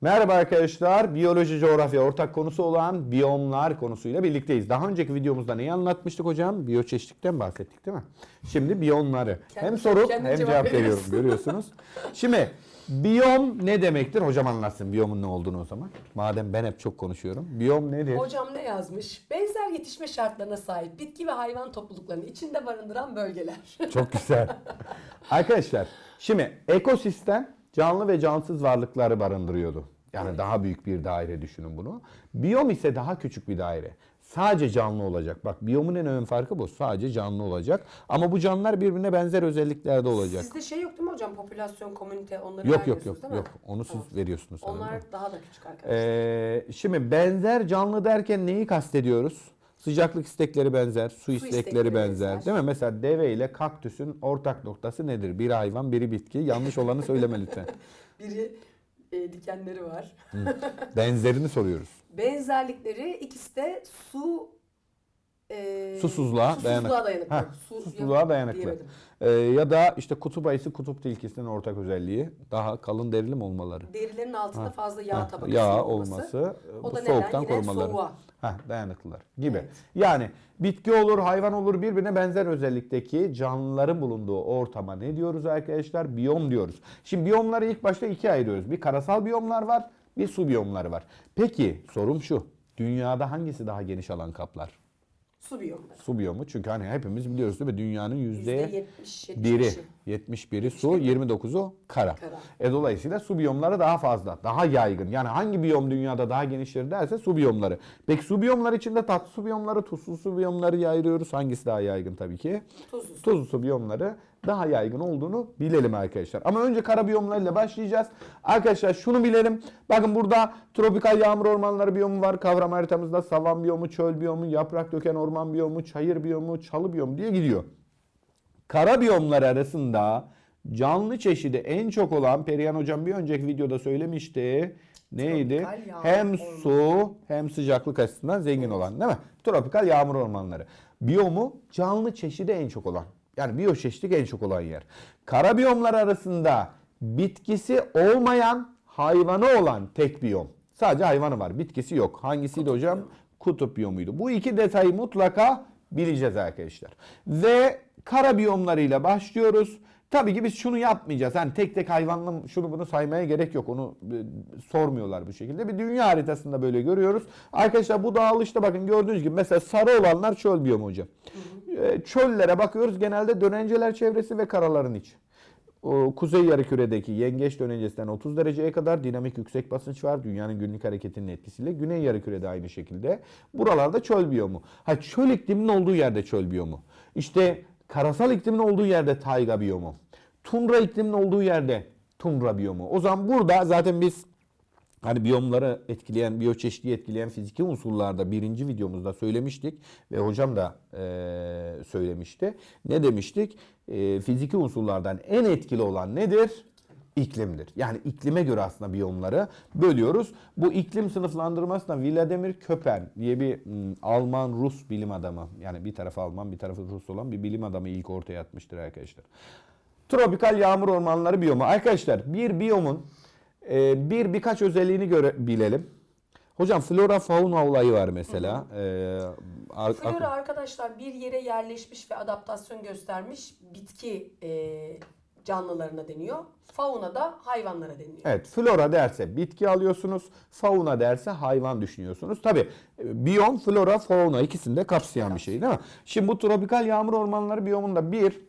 Merhaba arkadaşlar. Biyoloji coğrafya ortak konusu olan biyomlar konusuyla birlikteyiz. Daha önceki videomuzda neyi anlatmıştık hocam? Biyoçeşitlikten bahsettik değil mi? Şimdi biyomları. Kendi- hem soru kendi hem cevap cevap veriyorum görüyorsunuz. Şimdi biyom ne demektir? Hocam anlatsın biyomun ne olduğunu o zaman. Madem ben hep çok konuşuyorum. Biyom nedir? Hocam ne yazmış? Benzer yetişme şartlarına sahip bitki ve hayvan topluluklarını içinde barındıran bölgeler. Çok güzel. Arkadaşlar şimdi ekosistem canlı ve cansız varlıkları barındırıyordu. Yani daha büyük bir daire düşünün bunu. Biyom ise daha küçük bir daire. Sadece canlı olacak. Bak biyomun en önemli farkı bu. Sadece canlı olacak. Ama bu canlılar birbirine benzer özelliklerde olacak. Sizde şey yok değil mi hocam? Popülasyon, komünite onları Yok yok yok değil mi? yok. Onu siz Tamam. veriyorsunuz. sanırım? Onlar daha da küçük arkadaşlar. Ee, şimdi benzer canlı derken neyi kastediyoruz? Sıcaklık istekleri benzer, su, istekleri, istekleri benzer. benzer. Değil mi? Mesela deve ile kaktüsün ortak noktası nedir? Biri hayvan, biri bitki. Yanlış olanı söyleme lütfen. Biri e, dikenleri var. Benzerini soruyoruz. Benzerlikleri ikisi de su e, Susuzluğa susuzluğa dayanıklı. dayanıklı. Su- susuzluğa dayanıklı. Ee, ya da işte kutup ayısı, kutup tilkisinin ortak özelliği daha kalın derili mi olmaları? Derilerin altında fazla yağ Heh, tabakası yağ olması. olması, O da neden? soğuktan Yine korumaları. soğuğa. Heh, dayanıklılar gibi. Evet. Yani bitki olur, hayvan olur birbirine benzer özellikteki canlıların bulunduğu ortama ne diyoruz arkadaşlar? Biyom diyoruz. Şimdi biyomları ilk başta ikiye ayırıyoruz. Bir karasal biyomlar var, bir su biyomları var. Peki sorum şu. Dünyada hangisi daha geniş alan kaplar? Su biyomları. Su biyomu. Çünkü hani hepimiz biliyoruz değil mi? Dünyanın yüzde 70, biri, 75'i. 71'i su, 29'u kara. Kara. E dolayısıyla su biyomları daha fazla, daha yaygın. Yani hangi biyom dünyada daha geniştir derse su biyomları. Peki su biyomları içinde tatlı su biyomları, tuzlu su biyomları ayırıyoruz. Hangisi daha yaygın tabii ki? Tuzlu su. Tuzlu su biyomları daha yaygın olduğunu bilelim arkadaşlar. Ama önce kara biyomlarıyla başlayacağız. Arkadaşlar şunu bilelim. Bakın burada tropikal yağmur ormanları biyomu var. Kavram haritamızda savan biyomu, çöl biyomu, yaprak döken orman biyomu, çayır biyomu, çalı biyomu diye gidiyor. Kara biyomlar arasında canlı çeşidi en çok olan Perihan hocam bir önceki videoda söylemişti. Neydi? Tropikal Hem su hem sıcaklık açısından zengin olan değil mi? Tropikal yağmur ormanları. Biyomu canlı çeşidi en çok olan. Yani biyoçeşitlik en çok olan yer. Kara biyomlar arasında bitkisi olmayan hayvanı olan tek biyom. Sadece hayvanı var. Bitkisi yok. Hangisiydi hocam? Kutup biyomuydu. Bu iki detayı mutlaka bileceğiz arkadaşlar. Ve kara biyomlarıyla başlıyoruz. Tabii ki biz şunu yapmayacağız. Hani tek tek hayvanla şunu bunu saymaya gerek yok. Onu e, sormuyorlar bu şekilde. Bir dünya haritasında böyle görüyoruz. Arkadaşlar bu dağılışta bakın gördüğünüz gibi mesela sarı olanlar çöl biyomu hocam. E, Çöllere bakıyoruz genelde dönenceler çevresi ve karaların içi. O kuzey yarımküredeki yengeç dönencesinden 30 dereceye kadar dinamik yüksek basınç var. Dünyanın günlük hareketinin etkisiyle. Güney yarımkürede aynı şekilde. Buralarda çöl biyomu. Ha çöl ikliminin olduğu yerde çöl biyomu. İşte karasal iklimin olduğu yerde tayga biyomu. Tundra iklimin olduğu yerde tundra biyomu. O zaman burada zaten biz Hani biyomları etkileyen, biyoçeşitliği etkileyen fiziki unsurlarda birinci videomuzda söylemiştik ve hocam da eee, söylemişti. Ne demiştik? Eee, fiziki unsurlardan en etkili olan nedir? İklimdir. Yani iklime göre aslında biyomları bölüyoruz. Bu iklim sınıflandırmasında Vladimir Köppen diye bir mm, Alman-Rus bilim adamı yani bir tarafı Alman bir tarafı Rus olan bir bilim adamı ilk ortaya atmıştır arkadaşlar. Tropikal yağmur ormanları biyomu. Arkadaşlar bir biyomun e, bir birkaç özelliğini göre bilelim. Hocam flora fauna olayı var mesela. E, ar- Flora arkadaşlar bir yere yerleşmiş ve adaptasyon göstermiş bitki e, canlılarına deniyor. Fauna da hayvanlara deniliyor. Evet, flora derse bitki alıyorsunuz, fauna derse hayvan düşünüyorsunuz. Tabi biyom, flora, fauna ikisini de kapsayan bir şey değil mi? Şimdi bu tropikal yağmur ormanları biyomunda bir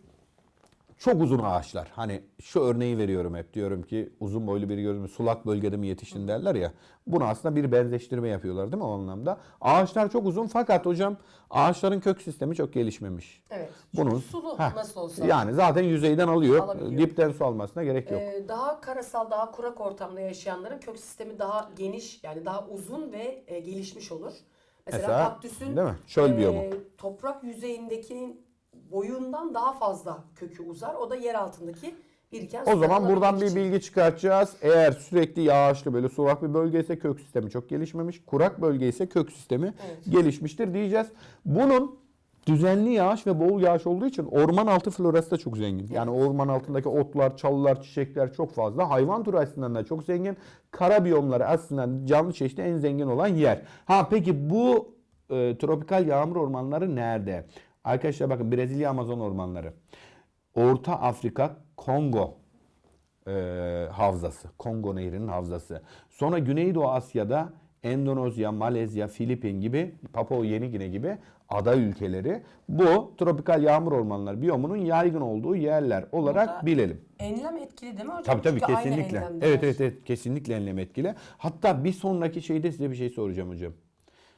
çok uzun ağaçlar. Hani şu örneği veriyorum hep diyorum ki uzun boylu biri gördüm sulak bölgede mi yetiştin derler ya. Bunu aslında bir benzeştirme yapıyorlar değil mi o anlamda? Ağaçlar çok uzun fakat hocam ağaçların kök sistemi çok gelişmemiş. Evet. Bunun sulu Heh, nasıl olsa. Yani zaten yüzeyden alıyor. Alabiliyor. Dipten su almasına gerek yok. Ee, daha karasal, daha kurak ortamda yaşayanların kök sistemi daha geniş, yani daha uzun ve e, gelişmiş olur. Mesela, Mesela, kaktüsün değil mi? Çöl e, biyomu. toprak yüzeyindekinin boyundan daha fazla kökü uzar. O da yer altındaki biriken O zaman buradan bir için. bilgi çıkartacağız. Eğer sürekli yağışlı böyle sulak bir bölge ise kök sistemi çok gelişmemiş. Kurak bölge ise kök sistemi Evet. gelişmiştir diyeceğiz. Bunun düzenli yağış ve bol yağış olduğu için orman altı florası da çok zengin. Yani orman altındaki otlar, çalılar, çiçekler çok fazla. Hayvan türü açısından da çok zengin. Kara biyomları aslında canlı çeşitli en zengin olan yer. Ha peki bu e, tropikal yağmur ormanları nerede? Arkadaşlar bakın Brezilya Amazon ormanları. Orta Afrika Kongo e, havzası. Kongo Nehri'nin havzası. Sonra Güneydoğu Asya'da Endonezya, Malezya, Filipin gibi, Papua Yeni Gine gibi ada ülkeleri bu tropikal yağmur ormanları biyomunun yaygın olduğu yerler olarak Burada bilelim. Enlem etkili değil mi hocam? Tabii tabii Çünkü aynı kesinlikle. enlemdeler. Evet evet evet kesinlikle enlem etkili. Hatta bir sonraki şeyde size bir şey soracağım hocam.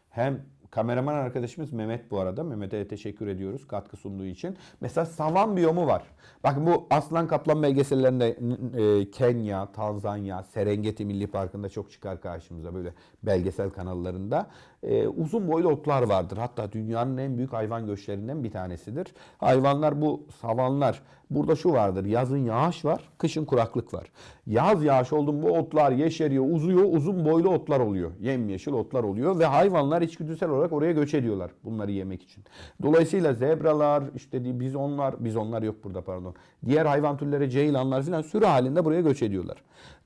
Hem kameraman arkadaşımız Mehmet bu arada. Mehmet'e teşekkür ediyoruz katkı sunduğu için. Mesela savan biyomu var. Bakın bu aslan kaplan belgesellerinde e, Kenya, Tanzanya, Serengeti Milli Parkı'nda çok çıkar karşımıza böyle belgesel kanallarında. E, uzun boylu otlar vardır. Hatta dünyanın en büyük hayvan göçlerinden bir tanesidir. Hayvanlar bu savanlar. Burada şu vardır. Yazın yağış var, kışın kuraklık var. Yaz yağış oldu bu otlar yeşeriyor, uzuyor, uzun boylu otlar oluyor. Yemyeşil otlar oluyor ve hayvanlar içgüdüsel olarak oraya göç ediyorlar bunları yemek için. Dolayısıyla zebralar, işte bizonlar, bizonlar yok burada pardon. Diğer hayvan türleri, ceylanlar filan sürü halinde buraya göç ediyorlar.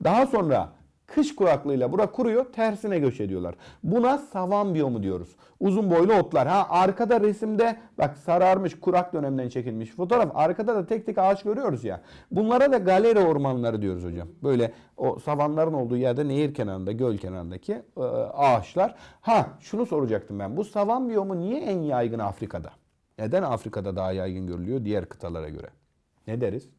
Daha sonra Kış kuraklığıyla bura kuruyor, tersine göç ediyorlar. Buna savan biyomu diyoruz. Uzun boylu otlar. Ha arkada resimde bak sararmış kurak dönemden çekilmiş fotoğraf. Arkada da tek tek ağaç görüyoruz ya. Bunlara da galeri ormanları diyoruz hocam. Böyle o savanların olduğu yerde nehir kenarında, göl kenarındaki e, ağaçlar. Ha şunu soracaktım ben. Bu savan biyomu niye en yaygın Afrika'da? Neden Afrika'da daha yaygın görülüyor diğer kıtalara göre? Ne deriz?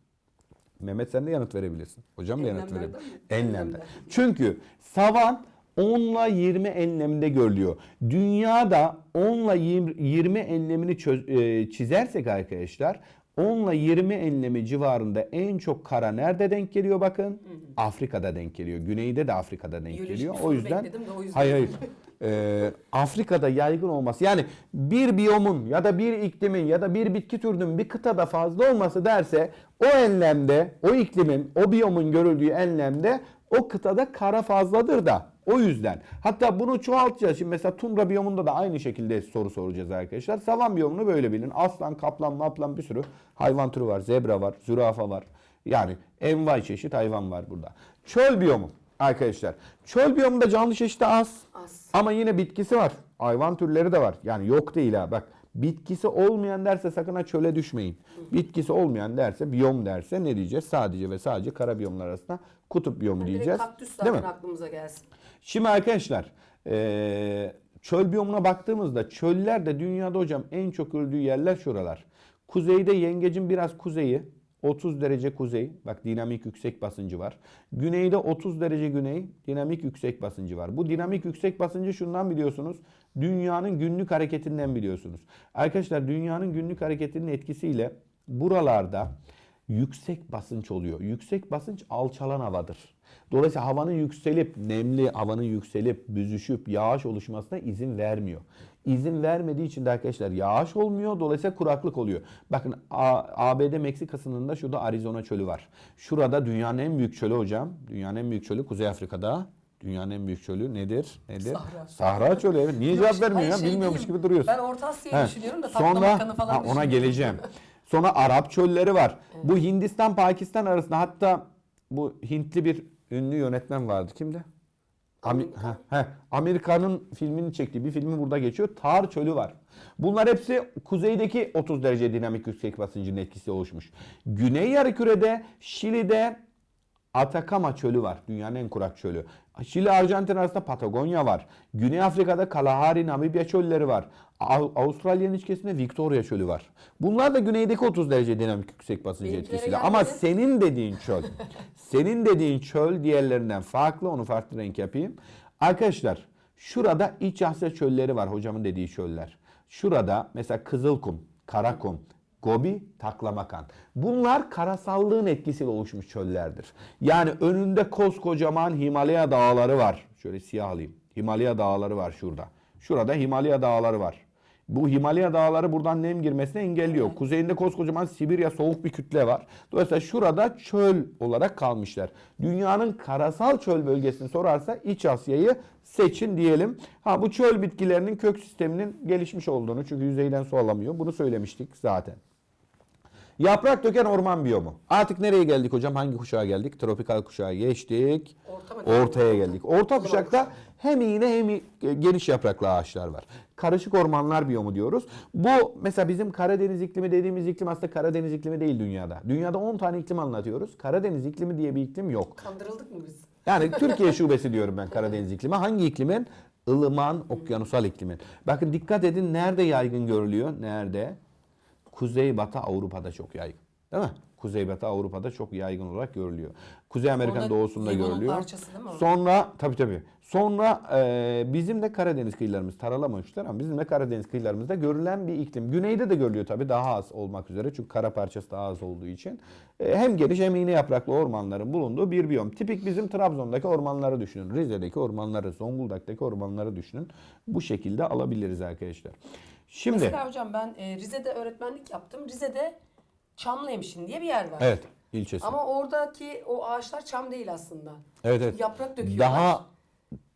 Mehmet sen de yanıt verebilirsin. Hocam da yanıt verebilir. Enlemde. Çünkü savan 10 ile 20 enleminde görülüyor. Dünyada 10 ile 20 enlemini e, çizersek arkadaşlar 10 ile 20 enlemi civarında en çok kara nerede denk geliyor bakın? Afrika'da denk geliyor. Güneyde de Afrika'da denk Biyolojik geliyor. O yüzden de o yüzden. Hayır hayır. Ee, Afrika'da yaygın olması yani bir biyomun ya da bir iklimin ya da bir bitki türünün bir kıtada fazla olması derse o enlemde o iklimin o biyomun görüldüğü enlemde o kıtada kara fazladır da o yüzden. Hatta bunu çoğaltacağız. Şimdi mesela tundra biyomunda da aynı şekilde soru soracağız arkadaşlar. Savan biyomunu böyle bilin. Aslan, kaplan, maplan bir sürü hayvan türü var. Zebra var, zürafa var. Yani envai çeşit hayvan var burada. Çöl biyomu arkadaşlar. Çöl biyomunda canlı çeşidi az. Az. Ama yine bitkisi var. Hayvan türleri de var. Yani yok değil ha. Bak bitkisi olmayan derse sakın ha çöle düşmeyin. Bitkisi olmayan derse biyom derse ne diyeceğiz? Sadece ve sadece kara biyomlar arasında kutup biyomu Direkt diyeceğiz. kaktüs Değil zaten mi? aklımıza gelsin. Şimdi arkadaşlar eee, çöl biyomuna baktığımızda çöller de dünyada hocam en çok öldüğü yerler şuralar. Kuzeyde yengecin biraz kuzeyi 30 derece kuzey. Bak dinamik yüksek basıncı var. Güneyde 30 derece güney dinamik yüksek basıncı var. Bu dinamik yüksek basıncı şundan biliyorsunuz. Dünyanın günlük hareketinden biliyorsunuz. Arkadaşlar dünyanın günlük hareketinin etkisiyle buralarda yüksek basınç oluyor. Yüksek basınç alçalan havadır. Dolayısıyla havanın yükselip, nemli havanın yükselip, büzüşüp, yağış oluşmasına izin vermiyor. İzin vermediği için de arkadaşlar yağış olmuyor. Dolayısıyla kuraklık oluyor. Bakın ABD Meksika sınırında şurada Arizona çölü var. Şurada dünyanın en büyük çölü hocam. Dünyanın en büyük çölü Kuzey Afrika'da. Dünyanın en büyük çölü nedir? Nedir? Sahra. Sahra çölü. Evet. Niye Yok, cevap şey- vermiyor hayır, ya? şey Bilmiyormuş diyeyim. gibi duruyorsun. Ben Orta Asya'yı düşünüyorum da Sonra falan ha, ona geleceğim. Sonra Arap çölleri var. Bu Hindistan Pakistan arasında hatta bu Hintli bir ünlü yönetmen vardı. Kimdi? Ami- Amerika. ha, ha. Amerika'nın filmini çektiği bir filmi burada geçiyor. Tar çölü var. Bunlar hepsi kuzeydeki 30 derece dinamik yüksek basıncın etkisi oluşmuş. Güney yarımkürede Şili'de Atakama çölü var. Dünyanın en kurak çölü. Şili, Arjantin arasında Patagonya var. Güney Afrika'da Kalahari, Namibya çölleri var. Av- Avustralya'nın iç kesiminde Victoria çölü var. Bunlar da güneydeki 30 derece dinamik yüksek Benimkilere etkisiyle. gelmedi. Ama senin dediğin çöl, senin dediğin çöl diğerlerinden farklı. Onu farklı renk yapayım. Arkadaşlar şurada İç Asya çölleri var hocamın dediği çöller. Şurada mesela Kızılkum, Karakum, Gobi, Taklamakan. Bunlar karasallığın etkisiyle oluşmuş çöllerdir. Yani önünde koskocaman Himalaya dağları var. Şöyle siyah alayım. Himalaya dağları var şurada. Şurada Himalaya dağları var. Bu Himalaya dağları buradan nem girmesini engelliyor. Kuzeyinde koskocaman Sibirya soğuk bir kütle var. Dolayısıyla şurada çöl olarak kalmışlar. Dünyanın karasal çöl bölgesini sorarsa İç Asya'yı seçin diyelim. Ha bu çöl bitkilerinin kök sisteminin gelişmiş olduğunu çünkü yüzeyden su alamıyor. Bunu söylemiştik zaten. Yaprak döken orman biyomu. Artık nereye geldik hocam? Hangi kuşağa geldik? Tropikal kuşağa geçtik. Orta? Ortaya geldik. Orta kuşakta hem iğne hem i- geniş yapraklı ağaçlar var. Karışık ormanlar biyomu diyoruz. Bu mesela bizim Karadeniz iklimi dediğimiz iklim aslında Karadeniz iklimi değil dünyada. Dünyada 10 tane iklim anlatıyoruz. Karadeniz iklimi diye bir iklim yok. Kandırıldık mı biz? Yani Türkiye şubesi diyorum ben Karadeniz iklimi. Hangi iklimin? ılıman, okyanusal iklimin. Bakın dikkat edin nerede yaygın görülüyor? Nerede? Kuzeybatı Avrupa'da çok yaygın. Değil mi? Kuzeybatı Avrupa'da çok yaygın olarak görülüyor. Kuzey Amerika'nın Orada doğusunda görülüyor. parçası değil mi? Sonra tabii tabii. Sonra e, bizim de Karadeniz kıyılarımız taralamamışlar ama bizim de Karadeniz kıyılarımızda görülen bir iklim. Güneyde de görülüyor tabii daha az olmak üzere çünkü kara parçası daha az olduğu için. E, hem geniş hem iğne yapraklı ormanların bulunduğu bir biyom. Tipik bizim Trabzon'daki ormanları düşünün. Rize'deki ormanları, Zonguldak'taki ormanları düşünün. Bu şekilde alabiliriz arkadaşlar. Şimdi Mesela hocam ben e, Rize'de öğretmenlik yaptım. Rize'de Çamlıhemşin diye bir yer var. evet ilçesi. Ama oradaki o ağaçlar çam değil aslında. evet evet. Yaprak döküyorlar. Daha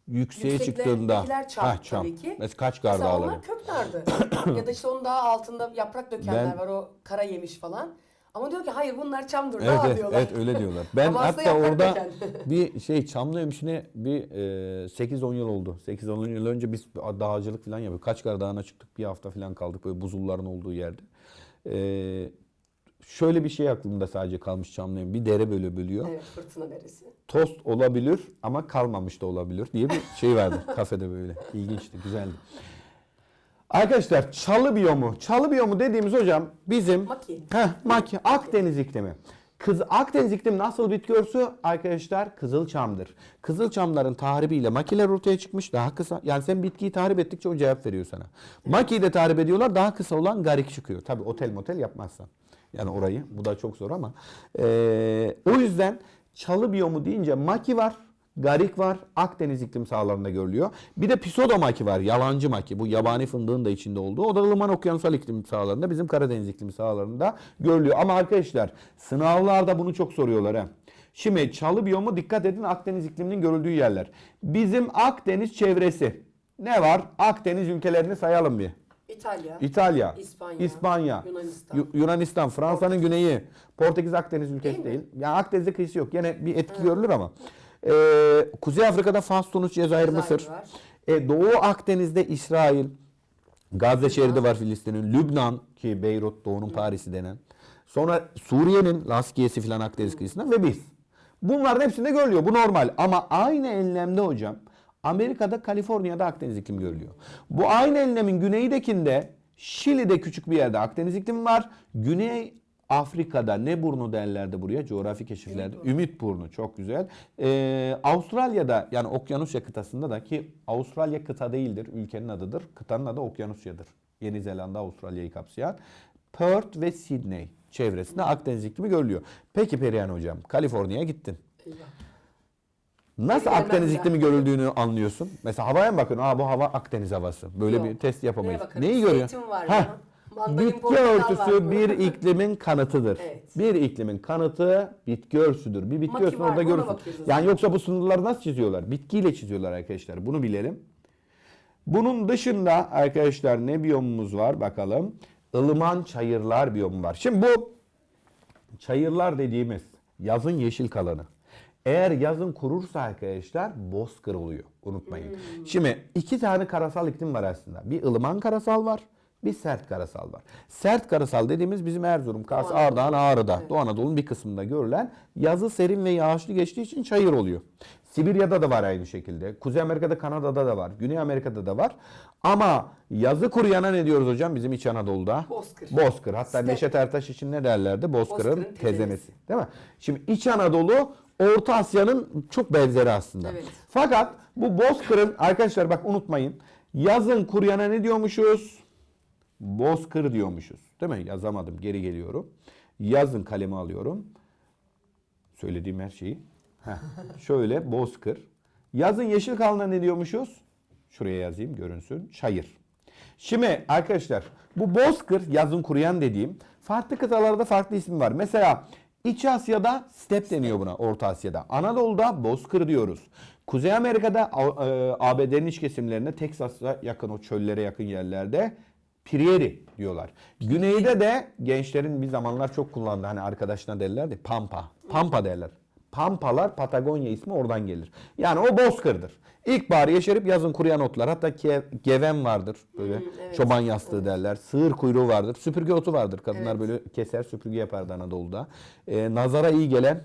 yükseğe çıktığında çam, Ha, tabii ki. Mesela kaç gar Mesela dağları. onlar kök nardı. ya da işte onun daha altında yaprak dökenler Ben- var o kara yemiş falan. Ama diyor ki hayır bunlar çamdır Evet, daha evet, diyorlar. evet öyle diyorlar. Ben Ama aslında hatta yaprak orada döken. bir şey Çamlıhemşin'e bir e, 8-10 yıl oldu. 8-10 yıl önce biz dağcılık falan yapıyorduk. Kaçkar Dağı'na çıktık. Bir hafta falan kaldık böyle buzulların olduğu yerde. E, şöyle bir şey aklımda sadece kalmış Çamlıhem. Bir dere böyle bölüyor. Evet fırtına deresi. Tost olabilir ama kalmamış da olabilir diye bir şey vardı kafede böyle. İlginçti, güzeldi. Arkadaşlar çalı biyomu. Çalı biyomu dediğimiz hocam bizim Maki. Heh, maki Akdeniz iklimi. Kız Akdeniz iklimi nasıl bitki örtüsü? Arkadaşlar kızılçamdır. Kızılçamların tahribiyle makiler ortaya çıkmış daha kısa. Yani sen bitkiyi tahrip ettikçe o cevap veriyor sana. Makiyi de tahrip ediyorlar daha kısa olan garik çıkıyor. Tabi otel motel yapmazsan. Yani orayı bu da çok zor ama. Eee, o yüzden çalı biyomu deyince maki var. Garik var. Akdeniz iklim sahalarında görülüyor. Bir de pisodo maki var. Yalancı maki. Bu yabani fındığın da içinde olduğu. O da ılıman okyanusal iklim sahalarında bizim Karadeniz iklim sahalarında görülüyor. Ama arkadaşlar sınavlarda bunu çok soruyorlar. He. Şimdi çalı biyomu dikkat edin Akdeniz ikliminin görüldüğü yerler. Bizim Akdeniz çevresi. Ne var? Akdeniz ülkelerini sayalım bir. İtalya. İtalya, İspanya, İspanya, Yunanistan. Yu- Yunanistan, Fransa'nın güneyi, Portekiz Akdeniz ülkesi Değil değil. mi? Yani Akdeniz'de kıyısı yok. Yine bir etki görülür ama. Ee, Kuzey Afrika'da Fas, Tunus, Cezayir, Cezayir Mısır. var. E, Doğu Akdeniz'de İsrail, Gazze şeridi var Filistin'in, Lübnan ki Beyrut Doğu'nun Paris'i denen. Sonra Suriye'nin Laskiyesi filan Akdeniz kıyısında ve biz. Bunların hepsinde görülüyor. Bu normal. Ama aynı enlemde hocam Amerika'da Kaliforniya'da Akdeniz iklimi görülüyor. Bu aynı enlemin güneyindekinde Şili'de küçük bir yerde Akdeniz iklimi var. Güney Afrika'da ne burnu derlerdi buraya coğrafi keşiflerde. Ümit burnu çok güzel. Ee, Avustralya'da yani Okyanusya kıtasında da ki Avustralya kıta değildir ülkenin adıdır. Kıtanın adı Okyanusya'dır. Yeni Zelanda Avustralya'yı kapsayan. Perth ve Sydney çevresinde Akdeniz iklimi görülüyor. Peki Perihan hocam Kaliforniya'ya gittin. Eyvah. Nasıl Akdeniz iklimi görüldüğünü anlıyorsun? Mesela havaya mı bakıyorsun? Aa bu hava Akdeniz havası. Böyle Yok. bir test yapamayız. Neyi görüyorsun? Zeytin var Heh, ya. Mandalin, Bitki örtüsü bir iklimin kanıtıdır. Evet. Bir iklimin kanıtı bitki örtüsüdür. Bir bitki Maki örtüsünü var, orada ona görürsün. bakıyoruz o Yani zaman. yoksa bu sınırları nasıl çiziyorlar? Bitkiyle çiziyorlar arkadaşlar. Bunu bilelim. Bunun dışında arkadaşlar ne biyomumuz var bakalım. Ilıman çayırlar biyomu var. Şimdi bu çayırlar dediğimiz yazın yeşil kalanı. Eğer yazın kurursa arkadaşlar bozkır oluyor. Unutmayın. Şimdi iki tane karasal iklim var aslında. Bir ılıman karasal var. Bir sert karasal var. Sert karasal dediğimiz bizim Erzurum, Kars, Doğu. Ardahan, Ağrı'da, Evet. Doğu Anadolu'nun bir kısmında görülen yazı serin ve yağışlı geçtiği için çayır oluyor. Sibirya'da da var aynı şekilde. Kuzey Amerika'da, Kanada'da da var. Güney Amerika'da da var. Ama yazı kuruyana ne diyoruz hocam bizim İç Anadolu'da? Bozkır. Bozkır. Hatta Step. Neşet Ertaş için ne derlerdi? Bozkır'ın Bozkır'ın tezenesi. Değil mi? Şimdi İç Anadolu Orta Asya'nın çok benzeri aslında. Evet. Fakat bu Bozkır'ın arkadaşlar bak unutmayın. Yazın kuruyana ne diyormuşuz? Bozkır diyormuşuz. Değil mi? Yazamadım. Geri geliyorum. Yazın kalemi alıyorum. Söylediğim her şeyi. Heh. Şöyle bozkır. Yazın yeşil kalına ne diyormuşuz? Şuraya yazayım görünsün. Çayır. Şimdi arkadaşlar bu bozkır yazın kuruyan dediğim farklı kıtalarda farklı ismi var. Mesela İç Asya'da step deniyor buna Orta Asya'da. Anadolu'da bozkır diyoruz. Kuzey Amerika'da A- e, ABD'nin iç kesimlerinde Teksas'a yakın o çöllere yakın yerlerde Prairie diyorlar. Güneyde de gençlerin bir zamanlar çok kullandığı hani arkadaşına derlerdi Pampa. Pampa derler. Pampalar Patagonya ismi oradan gelir. Yani o bozkırdır. İlkbahar yeşerip yazın kuruyan otlar. Hatta ke- geven vardır. Böyle Hmm, evet. çoban yastığı derler. Sığır kuyruğu vardır. Süpürge otu vardır. Kadınlar Evet. böyle keser süpürge yapardı Anadolu'da. Ee, nazara iyi gelen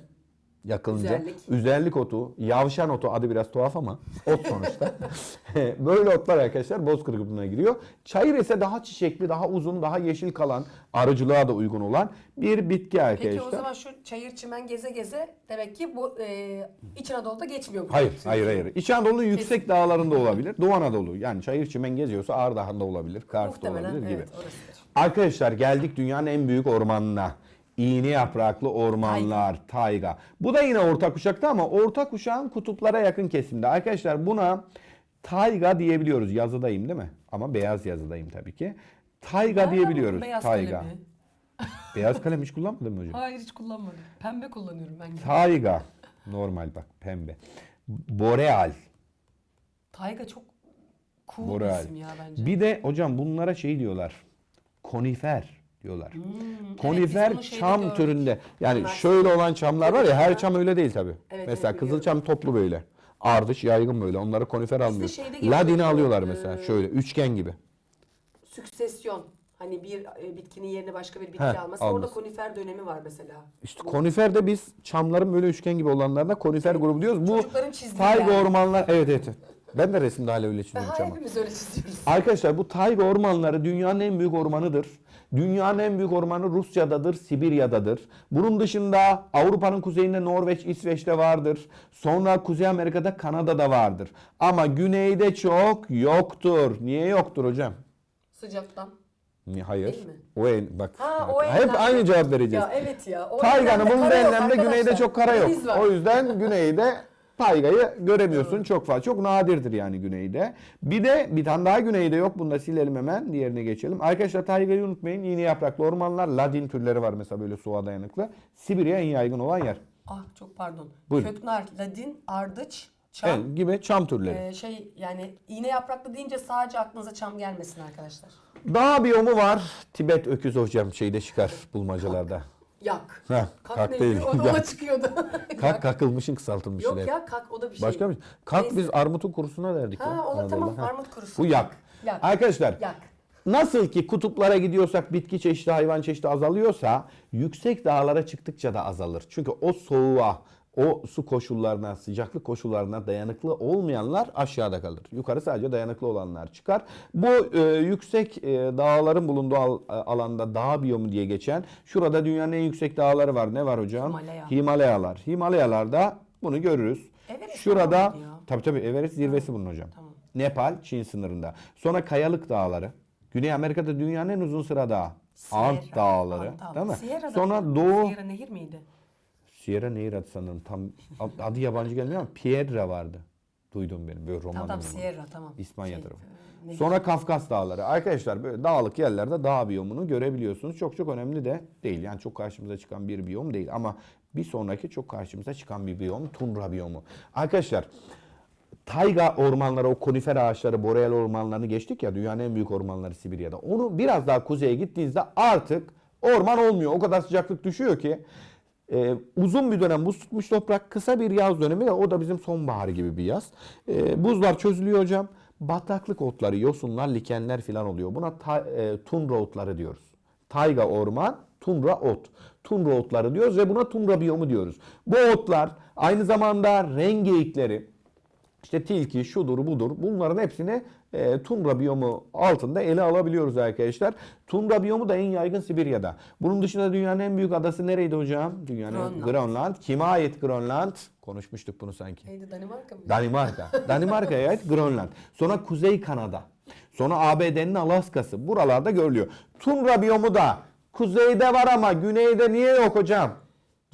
yakılınca. Üzerlik. Üzerlik otu, yavşan otu adı biraz tuhaf ama ot sonuçta. Böyle otlar arkadaşlar bozkır grubuna giriyor. Çayır ise daha çiçekli, daha uzun, daha yeşil kalan, arıcılığa da uygun olan bir bitki arkadaşlar. Peki o zaman şu çayır çimen geze geze demek ki bu e, İç Anadolu'da geçmiyor bu. Hayır, Türkiye. hayır, hayır. İç Anadolu yüksek dağlarında olabilir. Doğu Anadolu yani çayır çimen geziyorsa Ağrı olabilir, Muhtemelen olabilir gibi. evet. Arkadaşlar geldik dünyanın en büyük ormanına. İğne yapraklı ormanlar, tayga. Bu da yine orta kuşakta ama orta kuşağın kutuplara yakın kesimde. Arkadaşlar buna tayga diyebiliyoruz. Yazıdayım değil mi? Ama beyaz yazıdayım tabii ki. Tayga Nereden diyebiliyoruz. beyaz Tayga. kalemi? Beyaz kalem hiç kullanmadın mı hocam? Hayır hiç kullanmadım. Pembe kullanıyorum ben. Tayga. Normal bak pembe. Boreal. Tayga çok cool Boreal. isim ya bence. Bir de hocam bunlara şey diyorlar. Konifer diyorlar. Hmm, evet, Konifer şeyde çam gördük. türünde. Yani Üniversite- şöyle olan çamlar var ya her Evet. çam öyle değil tabi. Evet, mesela evet, kızılçam toplu böyle. Ardıç yaygın böyle. Onları konifer almıyor. Ladini bu, alıyorlar mesela e, şöyle üçgen gibi. Süksesyon. Hani bir e, bitkinin yerine başka bir bitki Heh, alması. Orada alması. konifer dönemi var mesela. İşte konifer de biz çamların böyle üçgen gibi olanlarına konifer grubu diyoruz. Bu tayga yani. ormanlar evet evet. Ben de resimde hala öyle çiziyorum ha, çama. hepimiz öyle çiziyoruz. Arkadaşlar bu tayga ormanları dünyanın en büyük ormanıdır. Dünyanın en büyük ormanı Rusya'dadır, Sibirya'dadır. Bunun dışında Avrupa'nın kuzeyinde Norveç, İsveç'te vardır. Sonra Kuzey Amerika'da, Kanada'da vardır. Ama güneyde çok yoktur. Niye yoktur hocam? Sıcaktan. Hayır. Değil mi? O en, bak. Ha, bak, o hep aynı cevap vereceğiz. Ya evet ya. Tayganın yok enlemde güneyde çok kara yok. O yüzden güneyde taygayı göremiyorsun çok fazla. Çok nadirdir yani güneyde. Bir de bir tane daha güneyde yok. Bunu da silelim hemen. Diğerine geçelim. Arkadaşlar taygayı unutmayın. Yeni yapraklı ormanlar. Ladin türleri var mesela böyle soğuğa dayanıklı. Sibirya en yaygın olan yer. Ah çok pardon. Buyurun. Köknar, ladin, ardıç, çam. Evet, gibi çam türleri. Ee, şey yani iğne yapraklı deyince sadece aklınıza çam gelmesin arkadaşlar. Dağ biyomu var. Tibet öküz hocam şeyde çıkar bulmacalarda. Yak. Heh, Kak, kak değil. O da ona çıkıyordu. Kalk kakılmışın kısaltılmışın Yok hep. ya kak o da bir şey. Başka bir şey. Kalk Neyse. biz armutun kurusuna verdik. Ha ya, o da Anadolu'da. tamam Ha. armut kurusu. Bu yak. Yak. Arkadaşlar Yak. Nasıl ki kutuplara gidiyorsak bitki çeşidi, hayvan çeşidi azalıyorsa yüksek dağlara çıktıkça da azalır. Çünkü o soğuğa, o su koşullarına, sıcaklık koşullarına dayanıklı olmayanlar aşağıda kalır. Yukarı sadece dayanıklı olanlar çıkar. Bu e, yüksek e, dağların bulunduğu al- e, alanda dağ biyomu diye geçen, şurada dünyanın en yüksek dağları var. Ne var hocam? Himalaya. Himalayalar. Himalayalarda bunu görürüz. Everest Şurada tabii tabii Everest zirvesi bunun hocam. Tamam. Nepal, Çin sınırında. Sonra Kayalık Dağları. Güney Amerika'da dünyanın en uzun sıra dağı. Sierra, Ant Dağları. Ant Dağı. Değil mi? Sierra'da- Sonra Doğu Sierra nehir miydi? Sierra Nevada sanırım tam adı yabancı gelmiyor ama Piedra vardı. Duydum benim böyle roman. Tamam tamam. Sierra tamam. İspanya Şey, tarafı. e. Sonra Kafkas Dağları. Arkadaşlar böyle dağlık yerlerde dağ biyomunu görebiliyorsunuz. Çok çok önemli de değil. Yani çok karşımıza çıkan bir biyom değil ama bir sonraki çok karşımıza çıkan bir biyom tundra biyomu. Arkadaşlar tayga ormanları, o konifer ağaçları, boreal ormanlarını geçtik ya dünyanın en büyük ormanları Sibirya'da. Onu biraz daha kuzeye gittiğinizde artık orman olmuyor. O kadar sıcaklık düşüyor ki e, uzun bir dönem buz tutmuş toprak, kısa bir yaz dönemi de o da bizim sonbahar gibi bir yaz. E, buzlar çözülüyor hocam. Bataklık otları, yosunlar, likenler falan oluyor. Buna ta, e, tundra otları diyoruz. Tayga orman, tundra ot. Tundra otları diyoruz ve buna tundra biyomu diyoruz. Bu otlar aynı zamanda rengeyikleri, işte tilki, şudur budur bunların hepsini e, tundra biyomu altında ele alabiliyoruz arkadaşlar. Tundra biyomu da en yaygın Sibirya'da. Bunun dışında dünyanın en büyük adası nereydi hocam? Dünyanın Grönland. Grönland. Kime ait Grönland? Konuşmuştuk bunu sanki. Neydi Danimarka mı? Danimarka. Danimarka'ya ait Grönland. Sonra Kuzey Kanada. Sonra ABD'nin Alaska'sı. Buralarda görülüyor. Tundra biyomu da kuzeyde var ama güneyde niye yok hocam?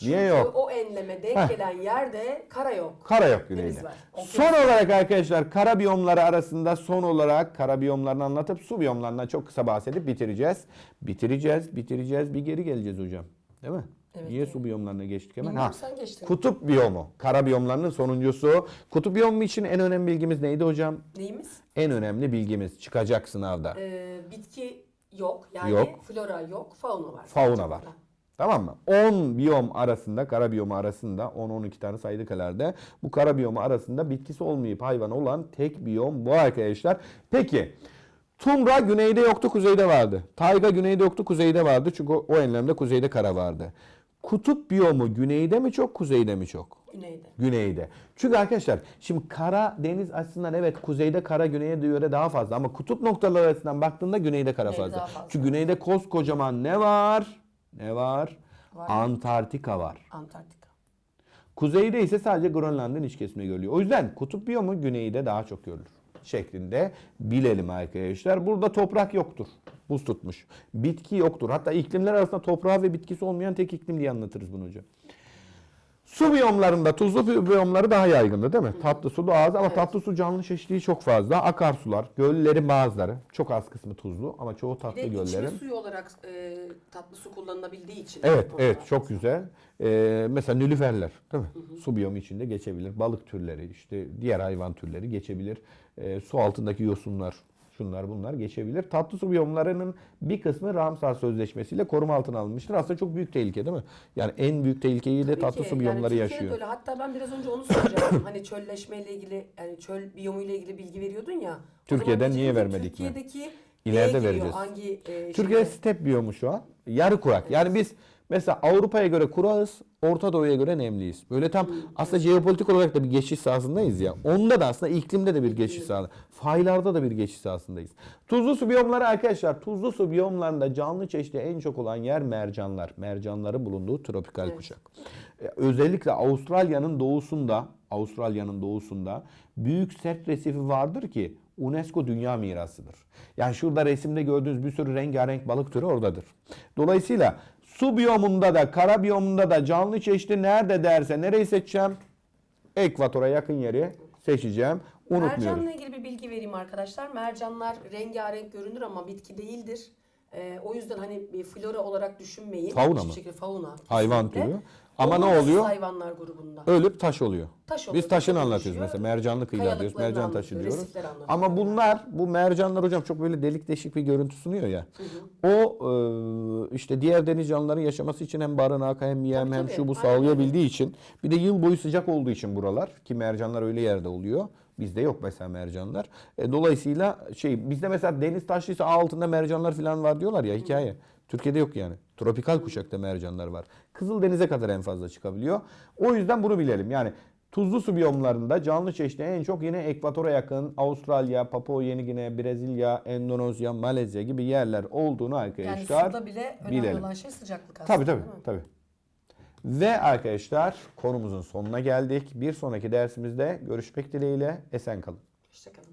Niye Çünkü yok? o enleme denk Heh. gelen yerde kara yok. Kara yok Deniz güneyde. var. Okyanus. Son olarak arkadaşlar kara biyomları arasında son olarak kara biyomlarını anlatıp su biyomlarından çok kısa bahsedip bitireceğiz. Bitireceğiz, bitireceğiz. Bir geri geleceğiz hocam. Değil mi? Evet, Niye evet. su biyomlarına geçtik hemen? Bilmiyorum, Ha. sen geçtin. Kutup biyomu. Kara biyomlarının sonuncusu. Kutup biyomu için en önemli bilgimiz neydi hocam? Neyimiz? En önemli bilgimiz çıkacak sınavda. Ee, bitki yok. Yani Yok. flora yok. Fauna var. Fauna var. Tamam mı? 10 biyom arasında, kara biyomu arasında 10-12 tane saydık herhalde. Bu kara biyomu arasında bitkisi olmayıp hayvan olan tek biyom bu arkadaşlar. Peki Tundra güneyde yoktu, kuzeyde vardı. Tayga güneyde yoktu, kuzeyde vardı. Çünkü o, enlemde kuzeyde kara vardı. Kutup biyomu güneyde mi çok, kuzeyde mi çok? Güneyde. Güneyde. Çünkü arkadaşlar şimdi kara deniz açısından evet kuzeyde kara güneye göre daha fazla ama kutup noktaları açısından baktığında güneyde kara Güneyde fazla. daha fazla. Çünkü güneyde koskocaman ne var? Ne var? Var. Antarktika var. Antarktika. Kuzeyde ise sadece Grönland'ın iç kesimi görülüyor. O yüzden kutup biyomu güneyde daha çok görülür şeklinde bilelim arkadaşlar. Burada toprak yoktur. Buz tutmuş. Bitki yoktur. Hatta iklimler arasında toprağı ve bitkisi olmayan tek iklim diye anlatırız bunu hocam. Su biyomlarında tuzlu biyomları daha yaygındı değil mi? Tatlı su da az ama Evet. tatlı su canlı çeşitliliği çok fazla. Akarsular, göllerin bazıları çok az kısmı tuzlu ama çoğu Bir tatlı de içme göllerin. suyu olarak e, tatlı su kullanılabildiği için. Evet, evet çok güzel. Ee, mesela nülüferler değil mi? Su biyomu içinde geçebilir. Balık türleri, işte diğer hayvan türleri geçebilir. Ee, su altındaki yosunlar, şunlar bunlar geçebilir. Tatlı su biyomlarının bir kısmı Ramsar Sözleşmesi'yle koruma altına alınmıştır. Aslında çok büyük tehlike değil mi? Yani en büyük tehlikeyi de Tabii tatlı ki. su biyomları yani yaşıyor. öyle. Hatta ben biraz önce onu soracaktım. hani çölleşmeyle ilgili yani çöl biyomuyla ilgili bilgi veriyordun ya. Türkiye'den niye vermedik mi? Türkiye'deki İleride vereceğiz. Hangi e, Türkiye'de şeyde? step biyomu şu an. Yarı kurak. Yani biz mesela Avrupa'ya göre kurağız, Orta Doğu'ya göre nemliyiz. Böyle tam aslında jeopolitik olarak da bir geçiş sahasındayız ya. Onda da aslında iklimde de bir geçiş sahası. Faylarda da bir geçiş sahasındayız. Tuzlu su biyomları arkadaşlar, tuzlu su biyomlarında canlı çeşitli en çok olan yer mercanlar. Mercanların bulunduğu tropikal Evet. kuşak. Ee, Özellikle Avustralya'nın doğusunda, Avustralya'nın doğusunda büyük sert resifi vardır ki UNESCO Dünya Mirası'dır. Yani şurada resimde gördüğünüz bir sürü rengarenk balık türü oradadır. Dolayısıyla su biyomunda da kara biyomunda da canlı çeşidi nerede derse nereyi seçeceğim? Ekvatora yakın yeri seçeceğim. Unutmuyoruz. Mercanla ilgili bir bilgi vereyim arkadaşlar. Mercanlar rengarenk görünür ama bitki değildir. Ee, o yüzden hani bir flora olarak düşünmeyin. Fauna Hiçbir mı? şekilde fauna. Hayvan türü. Ama ne oluyor? hayvanlar grubunda. Ölüp taş oluyor. Taş oluyor, Biz taşını taşa anlatıyoruz dönüşüyor. mesela. Mercanlı kıyılar diyoruz. Kayalıklarını Mercan taşı anlatıyor, diyoruz. resifleri anlatıyor. Ama bunlar bu mercanlar hocam çok böyle delik deşik bir görüntü sunuyor ya. O e, işte diğer deniz canlıların yaşaması için hem barınak hem yem hem tabii. şu bu Aynen sağlayabildiği için bir de yıl boyu sıcak olduğu için buralar ki mercanlar öyle yerde oluyor. Bizde yok mesela mercanlar. E, dolayısıyla şey bizde mesela deniz taşlıysa ağ altında mercanlar falan var diyorlar ya hikaye. Türkiye'de yok yani. Tropikal kuşakta mercanlar var. Kızıldeniz'e kadar en fazla çıkabiliyor. O yüzden bunu bilelim. Yani tuzlu su biyomlarında canlı çeşitli en çok yine ekvatora yakın Avustralya, Papua Yeni Gine, Brezilya, Endonezya, Malezya gibi yerler olduğunu Yani arkadaşlar suda bile önemli bilelim. olan şey sıcaklık aslında. Tabii tabii tabii. Ve arkadaşlar konumuzun sonuna geldik. Bir sonraki dersimizde görüşmek dileğiyle esen kalın. Hoşçakalın.